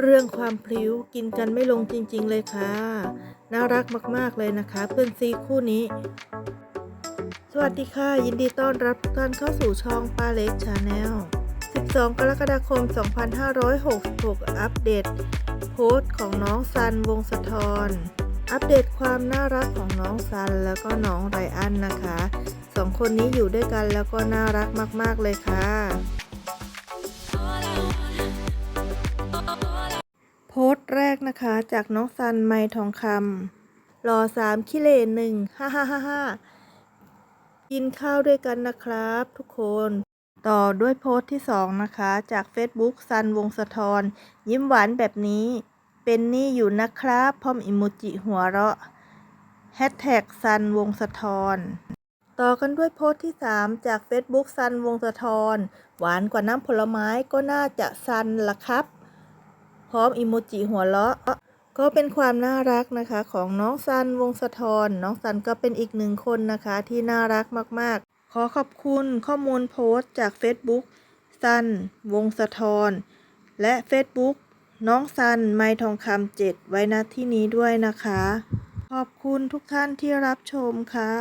เรื่องความพลิ้วกินกันไม่ลงจริง ๆ เลยค่ะ น่ารักมาก ๆ เลยนะคะ เพื่อนซีคู่นี้ สวัสดีค่ะ ยินดีต้อนรับทุกท่านเข้าสู่ช่องป้าเล็กชาแนล 12 กรกฎาคม 2566 อัปเดต โพสต์ของน้องซันวงศธรอัปเดตความน่ารักของน้องซันแล้วก็น้องไรอันนะคะสองคนนี้อยู่ด้วยกันแล้วก็น่ารักมาก ๆ เลยค่ะ โพสต์แรกนะคะจากน้องซันไมทองคำรอสามคิเลนหนึ่งฮ่าฮ่าฮ่าฮ่ากินข้าวด้วยกันนะครับทุกคน ต่อด้วยโพสต์ที่สองนะคะจาก Facebook ซันวงศธรยิ้มหวานแบบนี้ เป็นนี่อยู่นะครับ พร้อมอิโมจิหัวเราะแฮชแท็กซันวงศธรต่อกันด้วยโพสต์ที่ 3 จาก Facebook ซันวงศธรหวานกว่าน้ำผลไม้ก็น่าจะซันละครับ พร้อมอิโมจิหัวเราะก็เป็นความน่ารักนะคะของน้องซันวงศธรน้องซันก็เป็นอีกหนึ่งคนนะคะที่น่ารักมากๆ ขอขอบคุณข้อมูลโพสต์จาก Facebook ซันวงศธรและ Facebook น้องซันไม้ทองคำเจ็ดไว้ณที่นี้ด้วยนะคะ ขอบคุณทุกท่านที่รับชมค่ะ